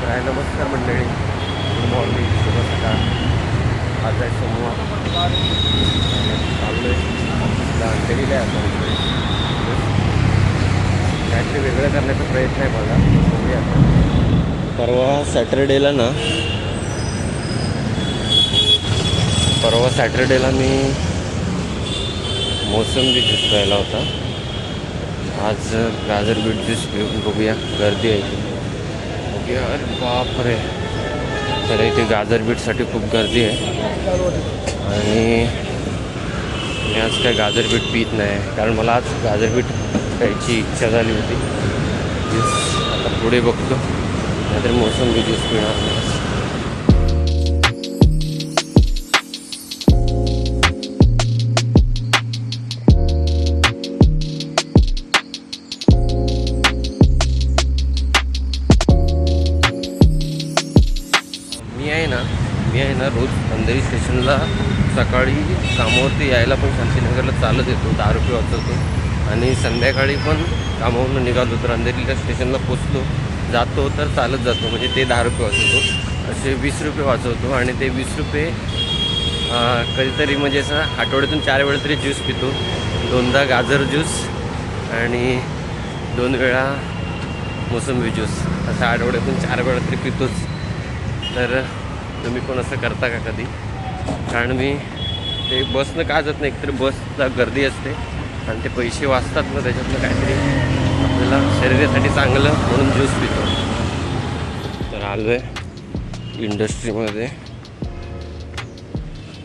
काय नमस्कार मंडळी. गुड मॉर्निंग शुभ सकाळ आज आहे सोमवार. चाललो आहे ऑफिसला आहे आता काहीतरी वेगळं करण्याचा प्रयत्न आहे माझा बघूया परवा सॅटरडेला ना परवा सॅटरडेला मी मोसंबी ज्यूस प्यायला होता. आज गाजर बीट ज्यूस पिऊन बघूया गर्दी आहे. गर्दी आहे अरे बापरे. तर इथे गाजर बीटसाठी खूप गर्दी आहे. आणि मी आज काय गाजर बीट पित नाही कारण मला आज गाजर बीट प्यायची इच्छा झाली होती. ज्यूस आता पुढे बघतो. नाहीतर मोसंबी ज्यूस पिणार नाही. मी आहे ना रोज अंधेरी स्टेशनला सकाळी कामावरती यायला पण शांतीनगरला चालत येतो दहा रुपये वाचवतो. आणि संध्याकाळी पण कामावरून निघालो तर अंधेरीला स्टेशनला पोचलो. जातो तर चालत जातो म्हणजे ते दहा रुपये वाचवतो. असे वीस रुपये वाचवतो आणि ते वीस रुपये कधीतरी म्हणजे असं आठवड्यातून चार वेळा तरी ज्यूस पितो. दोनदा गाजर ज्यूस आणि दोन वेळा मोसंबी ज्यूस. असं आठवड्यातून चार वेळा तरी पितोच. तर तुम्ही पण असं करता का कधी? कारण मी ते बसनं का जात नाही एकतर बसला गर्दी असते आणि ते पैसे वाचतात ना त्याच्यातनं काहीतरी आपल्याला शरीरासाठी चांगलं म्हणून ज्यूस पितो. तर आलो आहे इंडस्ट्रीमध्ये.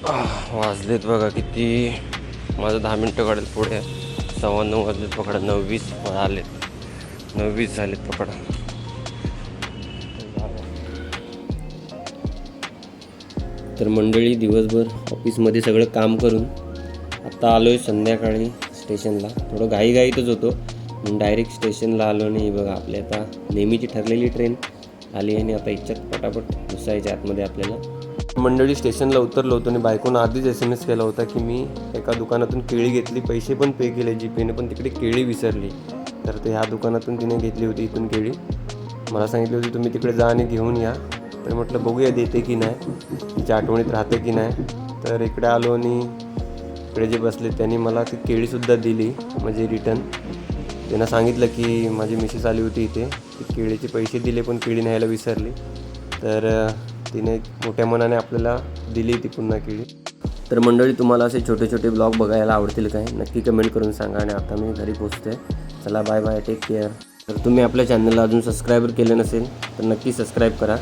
आह, वाजलेत बघा किती. माझं दहा मिनटं काढेल पुढे. सव्वा नऊ वाजलेत पकडा. नव्वीस आलेत. नव्वीस झालेत पकडा. तर मंडळी दिवसभर ऑफिसमध्ये सगळं काम करून आत्ता आलो आहे संध्याकाळी स्टेशनला. थोडं घाईघाईतच होतो म्हणून डायरेक्ट स्टेशनला आलो नाही. बघा आपली आता नेहमीची ठरलेली ट्रेन आली आणि आता इच्छात पटापट घुसायच्या आतमध्ये आपल्याला. मंडळी स्टेशनला उतरलो होतो आणि बायकोनं आधीच एस एम एस केला होता की मी एका दुकानातून केळी घेतली. पैसे पण पे केले जीपेने पण तिकडे केळी विसरली. तर ते ह्या दुकानातून तिने घेतली होती इथून केळी. मला सांगितली होती तुम्ही तिकडे जा आणि घेऊन या. तर म्हटलं बघूया देते की नाही. तिच्या आठवणीत राहते की नाही. तर इकडे आलो आणि इकडे जे बसले त्यांनी मला ती केळीसुद्धा दिली म्हणजे रिटर्न. त्यांना सांगितलं की माझी मिसेस आली होती इथे. ती केळीचे पैसे दिले पण केळी न्यायला विसरली. तर तिने मोठ्या मनाने आपल्याला दिली ती पुन्हा केळी. तर मंडळी तुम्हाला असे छोटे छोटे ब्लॉग बघायला आवडतील काय? नक्की कमेंट करून सांगा आणि आता मी घरी पोचते चला बाय बाय टेक केअर तर तुम्ही आपल्या चॅनलला अजून सबस्क्राईबर केलं नसेल तर नक्की सबस्क्राईब करा.